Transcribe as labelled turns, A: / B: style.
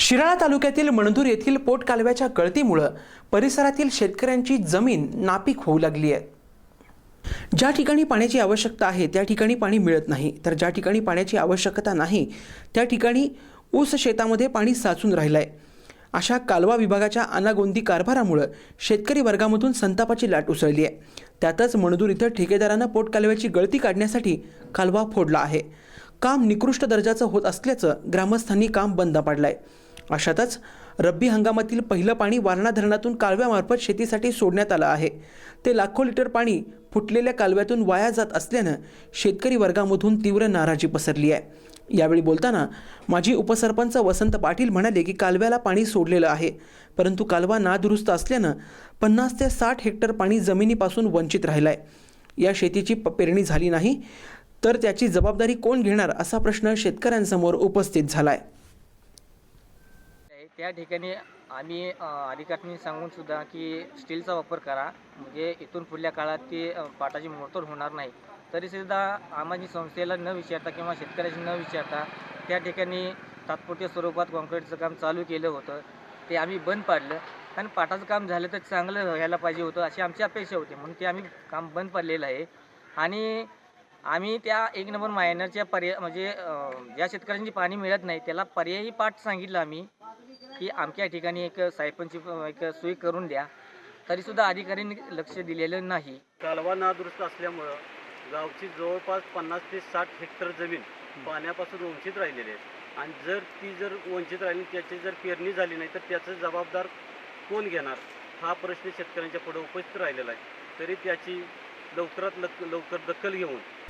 A: शिराळा तालुक्यातील मणदूर येथील पोट कालव्याच्या गळतीमुळं परिसरातील शेतकऱ्यांची जमीन नापीक होऊ लागली आहे. ज्या ठिकाणी पाण्याची आवश्यकता आहे त्या ठिकाणी पाणी मिळत नाही. तर ज्या ठिकाणी पाण्याची आवश्यकता नाही त्या ठिकाणी ऊस शेतामध्ये पाणी साचून राहिलं आहे अशा कालवा विभागाच्या अनागोंदी कारभारामुळं शेतकरी वर्गामधून संतापाची लाट उसळली आहे. त्यातच मणदूर इथं ठेकेदारानं पोट कालव्याची गळती काढण्यासाठी कालवा फोडला आहे. काम निकृष्ट दर्जाचं होत असल्याचं ग्रामस्थांनी काम बंद पाडलंय. अशातच रब्बी हंगामातील पहिलं पाणी वारणा धरणातून कालव्यामार्फत शेतीसाठी सोडण्यात आलं आहे. ते लाखो लिटर पाणी फुटलेल्या कालव्यातून वाया जात असल्यानं शेतकरी वर्गामधून तीव्र नाराजी पसरली आहे. यावेळी बोलताना माजी उपसरपंच वसंत पाटील म्हणाले की कालव्याला पाणी सोडलेलं आहे परंतु कालवा नादुरुस्त असल्यानं पन्नास ते साठ हेक्टर पाणी जमिनीपासून वंचित राहिलं आहे या शेतीची प- पेरणी झाली नाही तर त्याची जबाबदारी कोण घेणार असा प्रश्न शेतकऱ्यांसमोर उपस्थित झाला आहे
B: त्या ठिकाणी आम्ही अधिकाऱ्यांनी सांगून सुद्धा की स्टीलचा वापर करा. म्हणजे इथून पुढल्या काळात ती पाटाची मोडतोड होणार नाही. तरी सुद्धा आम्हाला संस्थेला न विचारता किंवा शेतकऱ्याशी न विचारता त्या ठिकाणी तात्पुरत्या स्वरूपात कॉन्क्रीटचं काम चालू केलं होतं. ते आम्ही बंद पाडलं. आणि पाटाचं काम झालं तर चांगलं व्हायला पाहिजे होतं अशी आमची अपेक्षा होती. म्हणून ते आम्ही काम बंद पाडलेलं आहे. आणि आम्ही त्या एक नंबर मायनरच्या पर्याय म्हणजे ज्या शेतकऱ्यांची पाणी मिळत नाही त्याला पर्यायी पाठ सांगितलं आम्ही की आमच्या ठिकाणी एक सायपनची एक सोय करून द्या. तरीसुद्धा अधिकाऱ्यांनी लक्ष दिलेलं नाही.
C: कालवा नादुरुस्त असल्यामुळं गावची जवळपास पन्नास ते साठ हेक्टर जमीन पाण्यापासून वंचित राहिलेली आहे. आणि जर ती जर वंचित राहिली त्याची जर पेरणी झाली नाही तर त्याचं जबाबदार कोण घेणार? हा प्रश्न शेतकऱ्यांच्या पुढे उपस्थित राहिलेला आहे. तरी त्याची लवकरात लक लवकर दखल घेऊन